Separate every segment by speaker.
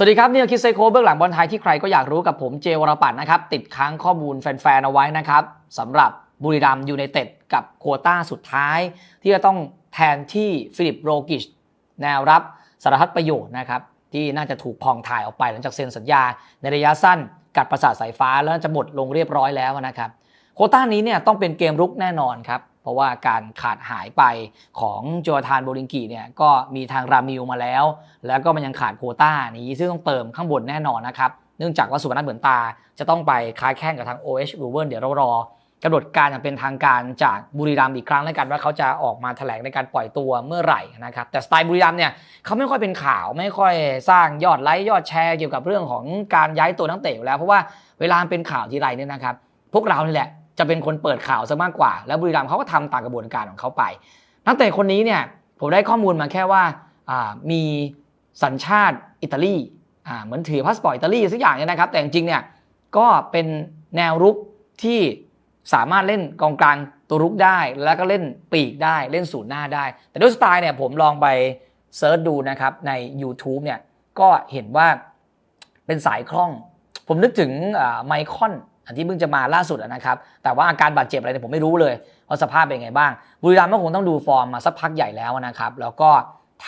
Speaker 1: สวัสดีครับนี่คือคิดไซโคเบื้องหลังบอลไทยที่ใครก็อยากรู้กับผมเจวรปัตน์นะครับ ติดค้างข้อมูลแฟนๆเอาไว้นะครับสำหรับบุรีรัมยูไนเต็ดกับโคต้าสุดท้าย ที่จะต้องแทนที่ฟิลิปโรกิช แนวรับสารพัดประโยชน์นะครับ ที่น่าจะถูกพองถ่ายออกไปหลังจากเซ็นสัญญา ในระยะสั้นกัดประสาทสายฟ้าแล้วจะหมดลงเรียบร้อยแล้วนะครับ โคต้านี้เนี่ยต้องเป็นเกมรุกแน่นอนครับ เพราะว่าการขาดหายไปของโจทานโบลิงกีเนี่ยก็มีทางรามิวมาแล้ว แล้วก็มันยังขาดโคต้านี้ซึ่งต้องเติมข้างบนแน่นอนนะครับ เนื่องจากว่าสุพนัทเหมือนตา จะต้องไปค้าแข่งกับทาง OH r u v e n เดี๋ยวเรารอกำหนดการอย่างเป็นทางการจากบุรีรัมย์อีกครั้งแล้วกันว่าเขาจะออกมาแถลงในการปล่อยตัวเมื่อไหร่นะครับแต่สไตล์บุรีรัมย์เนี่ยเขาไม่ค่อยเป็นข่าวไม่ค่อยสร้างยอดไลค์ยอดแชร์เกี่ยวกับเรื่องของการย้ายตัวนักเตะอยู่แล้ว เพราะว่าเวลาเป็นข่าวทีไรเนี่ยนะครับ พวกเรานี่แหละ จะเป็นคนเปิดข่าวซะมากกว่า แล้วบุรีรัมย์เขาก็ทำตามกระบวนการของเขาไป นักเตะคนนี้เนี่ยผมได้ข้อมูลมาแค่ว่ามีสัญชาติอิตาลีเหมือนถือพาสปอร์ตอิตาลีสักอย่างเนี่ยนะครับ แต่จริงๆเนี่ยก็เป็นแนวรุกที่สามารถเล่นกองกลางตัวรุกได้ แล้วก็เล่นปีกได้เล่นศูนย์หน้าได้ แต่ด้วยสไตล์เนี่ยผมลองไปเซิร์ชดูนะครับใน YouTube เนี่ยก็เห็นว่าเป็นสายคล่อง ผมนึกถึงไมคอน อันที่เพิ่งจะมาล่าสุดนะครับ แต่ว่าอาการบาดเจ็บอะไรเนี่ยผมไม่รู้เลยว่าสภาพเป็นไงบ้าง บุรีรัมย์ก็คงต้องดูฟอร์มมาสักพักใหญ่แล้วนะครับ แล้วก็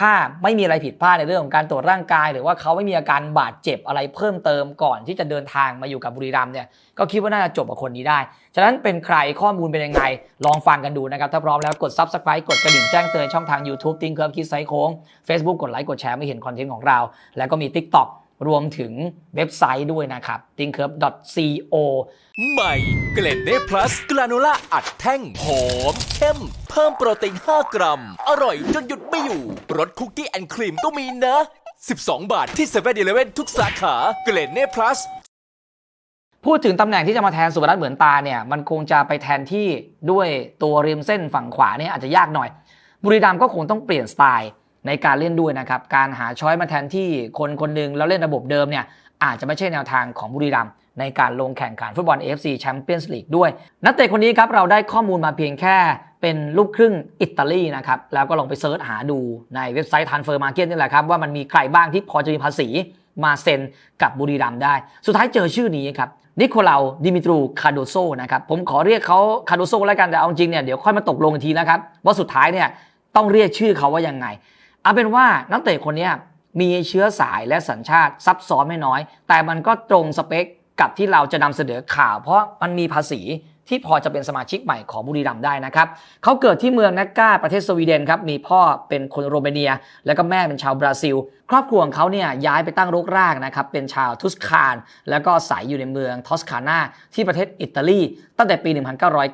Speaker 1: ถ้าไม่มีอะไรผิดพลาดในเรื่องของการตรวจร่างกาย หรือว่าเขาไม่มีอาการบาดเจ็บอะไรเพิ่มเติมก่อนที่จะเดินทางมาอยู่กับบุรีรัมย์เนี่ยก็คิดว่าน่าจะจบกับคนนี้ได้ ฉะนั้นเป็นใครข้อมูลเป็นยังไง ลองฟังกันดูนะครับ ถ้าพร้อมแล้วกด Subscribe กดกระดิ่งแจ้งเตือนช่องทาง YouTube ติ้งเคิร์ฟคิดไซโค้ง Facebook กดไลค์กดแชร์ไม่เห็นคอนเทนต์ของเรา แล้วก็มี TikTok รวมถึงเว็บไซต์ด้วยนะครับ t i n k c u r v co
Speaker 2: ใหม่เกล็ดเน่พลัสกลาโนล่าอัดแท่งหอมเข้ม เพิ่มโปรตีน 5 กรัม อร่อยจนหยุดไม่อยู่รสคุกกี้แอนด์ครีมก็มีนะ 12 บาทที่7 e เ e ่ e อทุกสาขาเกล็ดเน่พลัส
Speaker 1: พูดถึงตำแหน่งที่จะมาแทนสุพนัทเหมือนตาเนี่ยมันคงจะไปแทนที่ด้วยตัวริมเส้นฝั่งขวาเนี่ยอาจจะยากหน่อย บุรีรัมย์ก็คงต้องเปลี่ยนสไตล์ ในการเล่นด้วยนะครับ การหาช้อยมาแทนที่คนคนหนึ่งแล้วเล่นระบบเดิมเนี่ยอาจจะไม่ใช่แนวทางของบุรีรัมย์ในการลงแข่งขันฟุตบอล AFC Champions League ด้วย นักเตะคนนี้ครับเราได้ข้อมูลมาเพียงแค่เป็นลูกครึ่งอิตาลีนะครับ แล้วก็ลองไปเซิร์ชหาดูในเว็บไซต์ Transfer Market นี่แหละครับ ว่ามันมีใครบ้างที่พอจะมีภาษีมาเซ็นกับบุรีรัมย์ได้ สุดท้ายเจอชื่อนี้ครับนิโคลาดิมิตรูคาโดโซนะครับผมขอเรียกเขาคาโดโซแล้วกันแต่เอาจริงเนี่ยเดี๋ยวค่อยมาตกลงกันทีนะครับว่าสุดท้ายเนี่ยต้องเรียกชื่อเขาว่ายังไง เอาเป็นว่านักเตะคนนี้มีเชื้อสายและสัญชาติซับซ้อนไม่น้อย แต่มันก็ตรงสเปคกับที่เราจะนำเสนอข่าว เพราะมันมีภาษี ที่พอจะเป็นสมาชิกใหม่ของบุรีรัมย์ได้นะครับเขาเกิดที่เมืองนักก้าประเทศสวีเดนครับมีพ่อเป็นคนโรมาเนีย แล้วก็แม่เป็นชาวบราซิล ครอบครัวของเขาเนี่ยย้ายไปตั้งรกรากนะครับเป็นชาวทุสคาน แล้วก็อาศัยอยู่ในเมืองทอสคานาที่ประเทศอิตาลีตั้งแต่ปี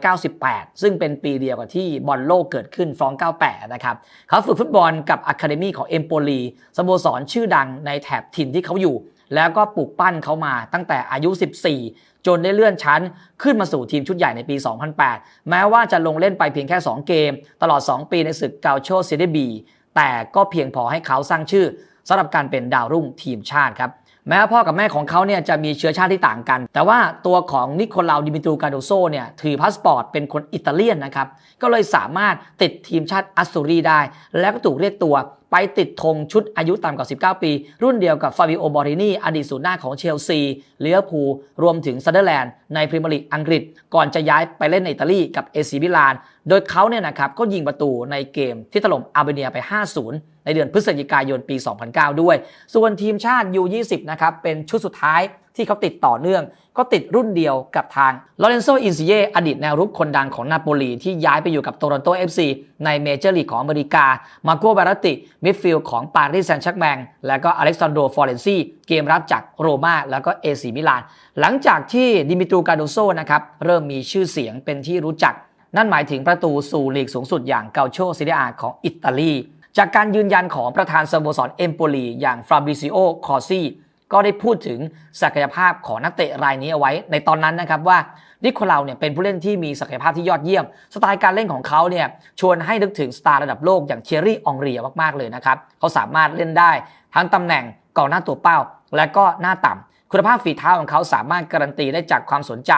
Speaker 1: 1998 ซึ่งเป็นปีเดียวกับที่บอลโลกเกิดขึ้นฟรอง 98 นะครับเขาฝึกฟุตบอลกับอะคาเดมีของเอมโปลีสโมสรชื่อดังในแถบถิ่นที่เขาอยู่แล้วก็ปลูกปั้นเขามาตั้งแต่อายุ 14 จนได้เลื่อนชั้นขึ้นมาสู่ทีมชุดใหญ่ในปี 2008 แม้ว่าจะลงเล่นไปเพียงแค่ 2 เกม ตลอด 2 ปีในศึกเกาโชเซเดบีแต่ก็เพียงพอให้เขาสร้างชื่อสำหรับการเป็นดาวรุ่งทีมชาติครับ แม้พ่อกับแม่ของเขาเนี่ยจะมีเชื้อชาติที่ต่างกัน แต่ว่าตัวของนิโคลาดิมิตรูกาโดโซเนี่ยถือพาสปอร์ตเป็นคนอิตาเลียนนะครับ ก็เลยสามารถติดทีมชาติอัสซูรีได้ แล้วก็ถูกเรียกตัวไปติดธงชุดอายุต่ำกว่า 19 ปี รุ่นเดียวกับฟาบิโอบอรินีอดีตศูนย์หน้าของเชลซีเลียพูรวมถึงซัเดอร์แลนด์ในพรีเมียร์ลีกอังกฤษ ก่อนจะย้ายไปเล่นในอิตาลีกับเอซิมิลาน โดยเขาเนี่ยนะครับก็ยิงประตูในเกมที่ถล่มอาร์เบเนียไป 5-0 ในเดือนพฤศจิกายนปี 2009 ด้วย ส่วนทีมชาติ U20 นะครับเป็นชุดสุดท้ายที่เขาติดต่อเนื่อง ก็ติดรุ่นเดียวกับทางลอเรนโซอินซิเยอดีตแนวรุกคนดังของนาโปลีที่ย้ายไปอยู่กับโตรอนโต FC ในเมเจอร์ลีกของอเมริกา มาโกบาราติ มิดฟิลด์ของปารีสแซงต์แชร์กแมงและก็อเล็กซานโดฟลอเรนซีเกมรับจากโรม่าแล้วก็เอซีมิลาน หลังจากที่ดิมิตรูกาโดโซนะครับเริ่มมีชื่อเสียงเป็นที่รู้จัก นั่นหมายถึงประตูสู่ลีกสูงสุดอย่างเกาโชซิเดอาของอิตาลี จากการยืนยันของประธานสโมสรเอมโปลีอย่างฟราบิซิโอคอซี่ก็ได้พูดถึงศักยภาพของนักเตะรายนี้เอาไว้ ในตอนนั้นนะครับว่านิโคลาเนี่ยเป็นผู้เล่นที่มีศักยภาพที่ยอดเยี่ยม สไตล์การเล่นของเขาเนี่ยชวนให้นึกถึงสตาร์ระดับโลกอย่างเทียรี่องเรียมากๆเลยนะครับ เขาสามารถเล่นได้ทั้งตำแหน่งกองหน้าตัวเป้า และก็หน้าต่ำคุณภาพฝีเท้าของเขาสามารถการันตีได้จากความสนใจ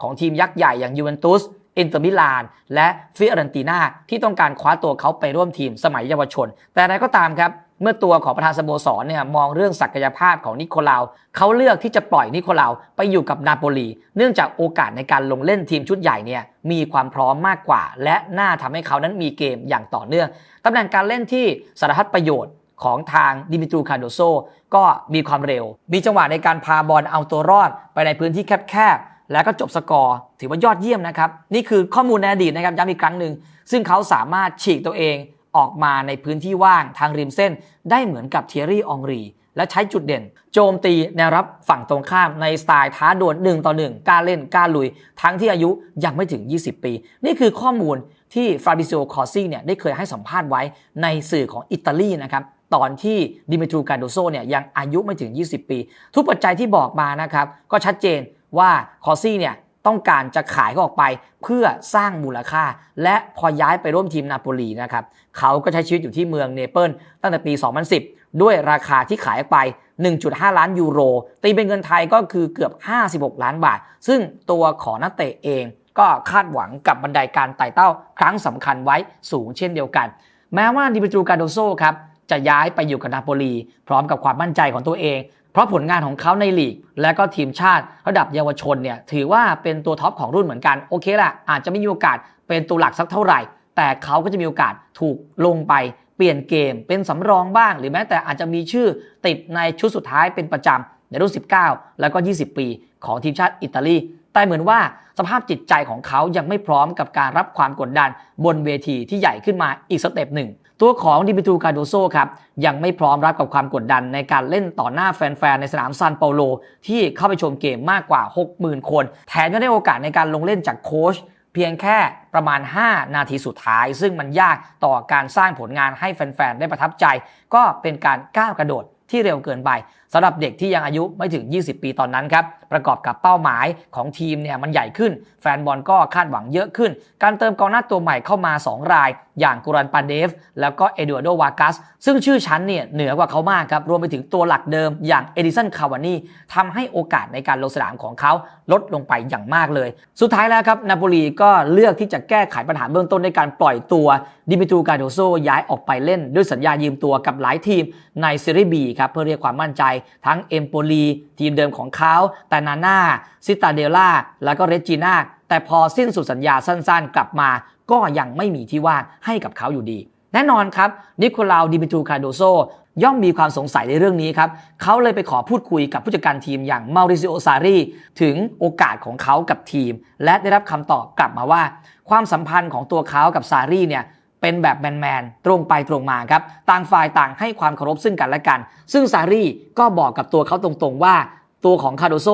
Speaker 1: ของทีมยักษ์ใหญ่อย่างยูเวนตุส อินเตอร์มิลาน และฟิออเรนตินาที่ต้องการคว้าตัวเขาไปร่วมทีมสมัยเยาวชน แต่อะไรก็ตามครับ เมื่อตัวของประธานสโมสรเนี่ยมองเรื่องศักยภาพของนิโคลาวเขาเลือกที่จะปล่อยนิโคลาวไปอยู่กับนาโปลี เนื่องจากโอกาสในการลงเล่นทีมชุดใหญ่เนี่ยมีความพร้อมมากกว่า และน่าทำให้เขานั้นมีเกมอย่างต่อเนื่องตำแหน่งการเล่นที่สารพัดประโยชน์ของทางดิมิตรูคาโดโซก็มีความเร็ว มีจังหวะในการพาบอลเอาตัวรอดไปในพื้นที่แคบๆ แล้วก็จบสกอร์ถือว่ายอดเยี่ยมนะครับ นี่คือข้อมูลในอดีตนะครับย้ำอีกครั้งหนึ่งซึ่งเขาสามารถฉีกตัวเองออกมาในพื้นที่ว่างทางริมเส้น ได้เหมือนกับเทียรี่องรี และใช้จุดเด่น โจมตีแนวรับฝั่งตรงข้ามในสไตล์ท้าดวล1ต่อ1กล้าเล่นกล้าลุย ทั้งที่อายุยังไม่ถึง 20 ปี นี่คือข้อมูลที่ฟราบิซิโอคอซี่เนี่ยได้เคยให้สัมภาษณ์ไว้ในสื่อของอิตาลีนะครับตอนที่ดิมิทรูการโดโซเนี่ยยังอายุไม่ถึง 20 ปี ทุกปัจจัยที่บอกมานะครับก็ชัดเจน ว่าคอซี่เนี่ยต้องการจะขายเขาออกไปเพื่อสร้างมูลค่า และพอย้ายไปร่วมทีมนาโปลีนะครับเขาก็ใช้ชีวิตอยู่ที่เมืองเนเปิลตั้งแต่ปี 2010 ด้วยราคาที่ขายออกไป 1.5 ล้านยูโร ตีเป็นเงินไทยก็คือเกือบ 56 ล้านบาท ซึ่งตัวของนักเตะเองก็คาดหวังกับบันไดการไต่เต้าครั้งสำคัญไว้สูงเช่นเดียวกัน แม้ว่าดิมิตรูการโดโซครับจะย้ายไปอยู่กับนาโปลี พร้อมกับความมั่นใจของตัวเอง เพราะผลงานของเขาในลีก และก็ทีมชาติระดับเยาวชนเนี่ยถือว่าเป็นตัวท็อปของรุ่นเหมือนกันโอเคละอาจจะไม่มีโอกาสเป็นตัวหลักสักเท่าไหร่ แต่เขาก็จะมีโอกาสถูกลงไปเปลี่ยนเกม เป็นสำรองบ้าง หรือแม้แต่อาจจะมีชื่อติดในชุดสุดท้ายเป็นประจำในรุ่น 19 แล้วก็ 20 ปีของทีมชาติอิตาลีแต่เหมือนว่าสภาพจิตใจของเขายังไม่พร้อมกับการรับความกดดันบนเวทีที่ใหญ่ขึ้นมาอีกสเต็ปหนึ่ง ตัวของดิมิทรูการโดโซครับยังไม่พร้อมรับกับความกดดันในการเล่นต่อหน้าแฟนๆ ในสนามซานเปาโล ที่เข้าไปชมเกมมากกว่า 60,000 คน แถมยังได้โอกาสในการลงเล่นจากโค้ชเพียงแค่ประมาณ 5 นาทีสุดท้าย ซึ่งมันยากต่อการสร้างผลงานให้แฟนๆ ได้ประทับใจ ก็เป็นการก้าวกระโดดที่เร็วเกินไปสำหรับเด็กที่ยังอายุไม่ถึง 20 ปีตอนนั้นครับ ประกอบกับเป้าหมายของทีมเนี่ยมันใหญ่ขึ้น แฟนบอลก็คาดหวังเยอะขึ้น การเติมกองหน้าตัวใหม่เข้ามา 2 ราย อย่างกุรันปาเดฟ แล้วก็เอเด a โดวากัส ซึ่งชื่อชั้นเนี่ยเหนือกว่าเขามากครับ รวมไปถึงตัวหลักเดิมอย่างเอดิสันคาวานีทำให้โอกาสในการลงสนามของเขาลดลงไปอย่างมากเลย สุดท้ายแล้วครับนาโปลีก็เลือกที่จะแก้ไขปัญหาเบื้องต้นด้วยการปล่อยตัวดิมิตรูการโดโซย้ายออกไปเล่นด้วยสัญญายืมตัวกับหลายทีมในซีรีส์บีครับเพื่อเรียกความมั่นใจทั้งเอมโปลีทีมเดิมของเขาแตนาน่าซิตาเดล่าแล้วก็เรจิน่าแต่พอสิ้นสุดสัญญาสั้นๆ กลับมาก็ยังไม่มีที่ว่างให้กับเขาอยู่ดี แน่นอนครับนิโคลาวดิมิตรูคาโดโซย่อมมีความสงสัยในเรื่องนี้ครับ เขาเลยไปขอพูดคุยกับผู้จัดการทีมอย่างมาริซิโอซารีถึงโอกาสของเขากับทีม และได้รับคำตอบกลับมาว่า ความสัมพันธ์ของตัวเขากับซารีเนี่ย เป็นแบบแมนๆตรงไปตรงมาครับ ต่างฝ่ายต่างให้ความเคารพซึ่งกันและกัน ซึ่งซารีก็บอกกับตัวเขาตรงๆว่า ตัวของคาโดโซ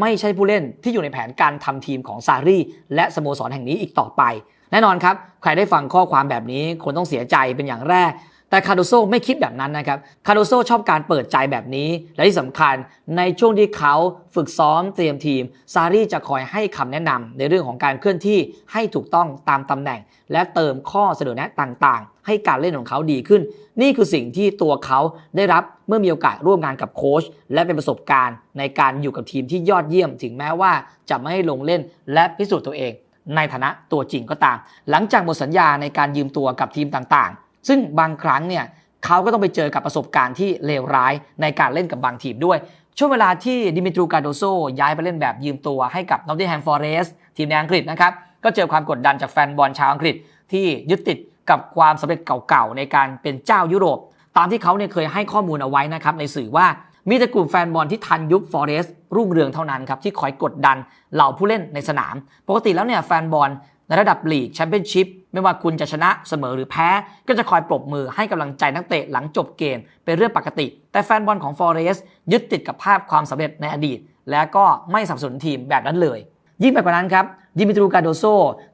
Speaker 1: ไม่ใช่ผู้เล่นที่อยู่ในแผนการทำทีมของซารีและสโมสรแห่งนี้อีกต่อไป แน่นอนครับ ใครได้ฟังข้อความแบบนี้คนต้องเสียใจเป็นอย่างแรก แต่คาร์โดโซไม่คิดแบบนั้นนะครับ คาร์โดโซชอบการเปิดใจแบบนี้ และที่สำคัญในช่วงที่เขาฝึกซ้อมเตรียมทีม ซารีจะคอยให้คำแนะนำในเรื่องของการเคลื่อนที่ให้ถูกต้องตามตำแหน่ง และเติมข้อเสนอแนะต่างๆ ให้การเล่นของเขาดีขึ้น นี่คือสิ่งที่ตัวเขาได้รับเมื่อมีโอกาสร่วมงานกับโค้ชและเป็นประสบการณ์ในการอยู่กับทีมที่ยอดเยี่ยม ถึงแม้ว่าจะไม่ให้ลงเล่นและพิสูจน์ตัวเองในฐานะตัวจริงก็ตาม หลังจากหมดสัญญาในการยืมตัวกับทีมต่างๆ ซึ่งบางครั้งเนี่ยเขาก็ต้องไปเจอกับประสบการณ์ที่เลวร้ายในการเล่นกับบางทีมด้วย ช่วงเวลาที่ดิมิตรูการโดโซย้ายไปเล่นแบบยืมตัวให้กับนอตติงแฮมฟอเรสทีมในอังกฤษนะครับ ก็เจอความกดดันจากแฟนบอลชาวอังกฤษที่ยึดติดกับความสำเร็จเก่าๆ ในการเป็นเจ้ายุโรป ตามที่เขาเนี่ยเคยให้ข้อมูลเอาไว้นะครับในสื่อว่ามีแต่กลุ่มแฟนบอลที่ทันยุคฟอเรส์รุ่งเรืองเท่านั้นครับที่คอยกดดันเหล่าผู้เล่นในสนาม ปกติแล้วเนี่ยแฟนบอล ในระดับลีกแชมเปี้ยนชิพไม่ว่าคุณจะชนะเสมอหรือแพ้ ก็จะคอยปรบมือให้กำลังใจนักเตะหลังจบเกม เป็นเรื่องปกติ แต่แฟนบอลของฟอเรสต์ยึดติดกับภาพความสำเร็จในอดีต และก็ไม่สนับสนุนทีมแบบนั้นเลย ยิ่งไปกว่านั้นครับดิมิตรูกาโดโซ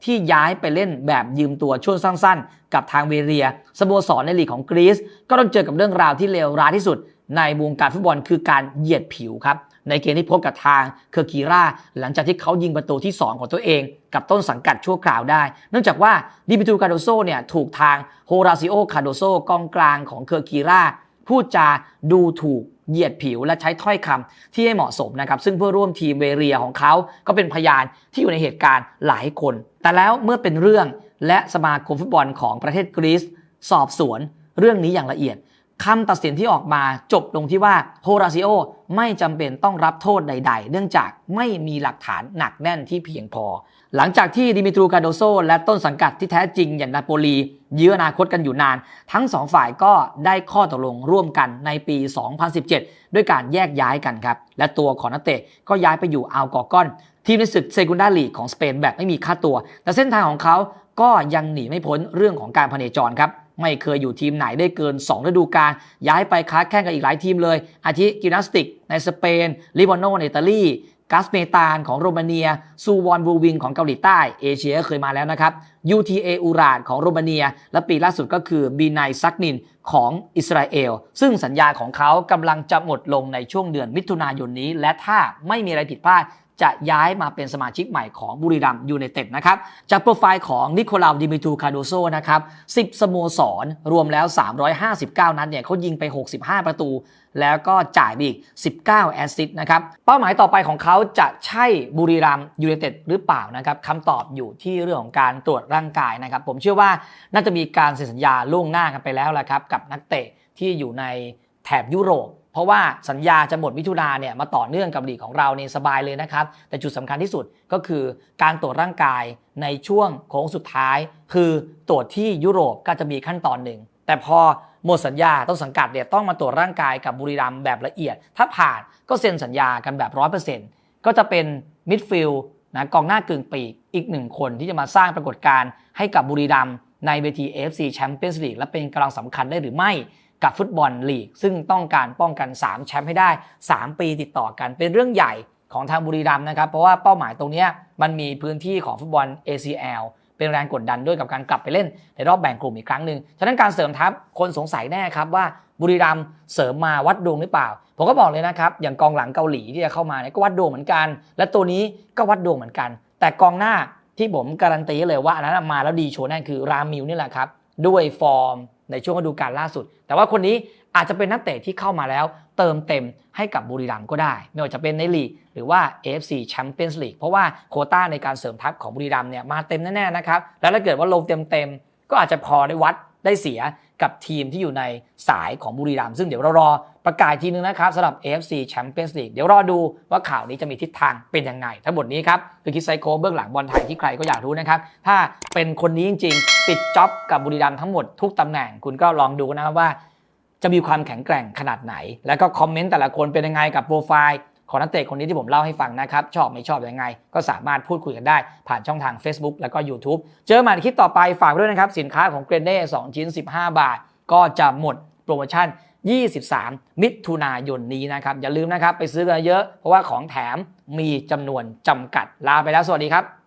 Speaker 1: ที่ย้ายไปเล่นแบบยืมตัวช่วงสั้นๆ กับทางเวเรียสโมสรในลีกของกรีซก็ต้องเจอกับเรื่องราวที่เลวร้ายที่สุด ในวงการฟุตบอลคือการเหยียดผิวครับ ในเกมที่พบกับทางเคอร์กีราหลังจากที่เขายิงประตูที่ 2 ของตัวเอง กับต้นสังกัดชั่วคราวได้ เนื่องจากว่าดิมิตรูการโดโซเนี่ยถูกทางโฮราซิโอคาโดโซกองกลางของเคอร์กีราพูดจาดูถูกเหยียดผิวและใช้ถ้อยคำที่ไม่เหมาะสมนะครับ ซึ่งเพื่อร่วมทีมเวเรียของเขาก็เป็นพยานที่อยู่ในเหตุการณ์หลายคน แต่แล้วเมื่อเป็นเรื่องและสมาคมฟุตบอลของประเทศกรีซสอบสวนเรื่องนี้อย่างละเอียด คำตัดสินที่ออกมาจบลงที่ว่าโฮราซิโอไม่จำเป็นต้องรับโทษใด ๆ เนื่องจากไม่มีหลักฐานหนักแน่นที่เพียงพอ หลังจากที่ดิมิตรูกาโดโซและต้นสังกัดที่แท้จริงอย่างนาโปลี ยื้ออนาคตกันอยู่นาน ทั้งสองฝ่ายก็ได้ข้อตกลงร่วมกันในปี 2017 ด้วยการแยกย้ายกันครับ และตัวของนักเตะก็ย้ายไปอยู่อัลกอร์กอน ทีมในศึกเซกุนดาลีของสเปนแบบไม่มีค่าตัว แต่เส้นทางของเขาก็ยังหนีไม่พ้นเรื่องของการพเนจรครับ ไม่เคยอยู่ทีมไหนได้เกิน 2 ฤดูกาลย้ายไปค้าแข่งกับอีกหลายทีมเลย อาทิกิมนาสติก ในสเปนลิบานโนในอิตาลีกัสเมตานของโรมาเนีย ซูวอนบูวิงของเกาหลีใต้ เอเชียก็เคยมาแล้วนะครับ UTA อูรานของโรมาเนีย และปีล่าสุดก็คือบีไนซักนินของอิสราเอล ซึ่งสัญญาของเขากำลังจะหมดลงในช่วงเดือนมิถุนายนนี้ และถ้าไม่มีอะไรผิดพลาด จะย้ายมาเป็นสมาชิกใหม่ของบุรีรัมยูไนเต็ดนะครับ จากโปรไฟล์ของนิโคลาวดิมิตรูคาโดโซนะครับ 10 สโมสร รวมแล้ว 359 นัดเนี่ยเขายิงไป 65 ประตู แล้วก็จ่ายไปอีก 19 แอสซิสต์นะครับ เป้าหมายต่อไปของเขาจะใช่บุรีรัมย์ยูไนเต็ดหรือเปล่านะครับคำตอบอยู่ที่เรื่องของการตรวจร่างกายนะครับ ผมเชื่อว่าน่าจะมีการเซ็นสัญญาล่วงหน้ากันไปแล้วละครับกับนักเตะที่อยู่ในแถบยุโรป เพราะว่าสัญญาจะหมดมิถุนาเนี่ยมาต่อเนื่องกับลีกของเราเนี่ยสบายเลยนะครับ แต่จุดสำคัญที่สุดก็คือการตรวจร่างกายในช่วงโค้งสุดท้าย คือตรวจที่ยุโรปก็จะมีขั้นตอนหนึ่ง แต่พอหมดสัญญาต้นสังกัดเนี่ยต้องมาตรวจร่างกายกับบุรีรัมแบบละเอียด ถ้าผ่านก็เซ็นสัญญากันแบบร้อยเปอร์เซ็นต์ก็จะเป็นมิดฟิลด์นะกองหน้ากึ่งปีกอีกหนึ่งคนที่จะมาสร้างปรากฏการณ์ให้กับบุรีรัมในเวที AFC Champions League และเป็นกำลังสำคัญได้หรือไม่ กับฟุตบอลลีก ซึ่งต้องการป้องกัน 3 แชมป์ให้ได้ 3 ปีติดต่อกันเป็นเรื่องใหญ่ของทางบุรีรัมย์นะครับ เพราะว่าเป้าหมายตรงนี้มันมีพื้นที่ของฟุตบอล ACL เป็นแรงกดดันด้วยกับการกลับไปเล่นในรอบแบ่งกลุ่มอีกครั้งหนึ่งฉะนั้นการเสริมทัพคนสงสัยแน่ครับว่าบุรีรัมย์เสริมมาวัดดวงหรือเปล่า ผมก็บอกเลยนะครับอย่างกองหลังเกาหลีที่จะเข้ามาเนี่ยก็วัดดวงเหมือนกัน และตัวนี้ก็วัดดวงเหมือนกัน แต่กองหน้าที่ผมการันตีเลยว่าอันนั้นมาแล้วดีโชว์แน่คือรามิวนี่แหละครับด้วยฟอร์ม ในช่วงฤดูกาลล่าสุด แต่ว่าคนนี้อาจจะเป็นนักเตะที่เข้ามาแล้ว เติมเต็มให้กับบุรีรัมย์ก็ได้ ไม่ว่าจะเป็นในลีกหรือว่า AFC Champions League เพราะว่าโคต้าในการเสริมทัพของบุรีรัมย์เนี่ยมาเต็มแน่ๆนะครับ แล้วถ้าเกิดว่าลงเต็มๆก็อาจจะพอได้วัดได้เสีย กับทีมที่อยู่ในสายของบุรีรัมย์ซึ่งเดี๋ยวเรารอประกาศทีนึงนะครับสำหรับ AFC Champions League เดี๋ยวรอดูว่าข่าวนี้จะมีทิศทางเป็นยังไง ทั้งหมดนี้ครับ คือคิดไซโคเบื้องหลังบอลไทยที่ใครก็อยากรู้นะครับ ถ้าเป็นคนนี้จริงๆ ติดจ็อบกับบุรีรัมย์ทั้งหมดทุกตำแหน่งคุณก็ลองดูนะครับว่า จะมีความแข็งแกร่งขนาดไหน แล้วก็คอมเมนต์แต่ละคนเป็นยังไงกับโปรไฟล์ ของนักเตะคนนี้ที่ผมเล่าให้ฟังนะครับ ชอบไม่ชอบยังไง ก็สามารถพูดคุยกันได้ ผ่านช่องทาง Facebook แล้วก็ YouTube เจอใหม่ในคลิปต่อไปฝากด้วยนะครับ สินค้าของเกรนเด้2ชิ้น 15 บาท ก็จะหมดโปรโมชั่น 23 มิถุนายนนี้นะครับอย่าลืมนะครับไปซื้อกันเยอะเพราะว่าของแถมมีจำนวนจำกัดลาไปแล้วสวัสดีครับ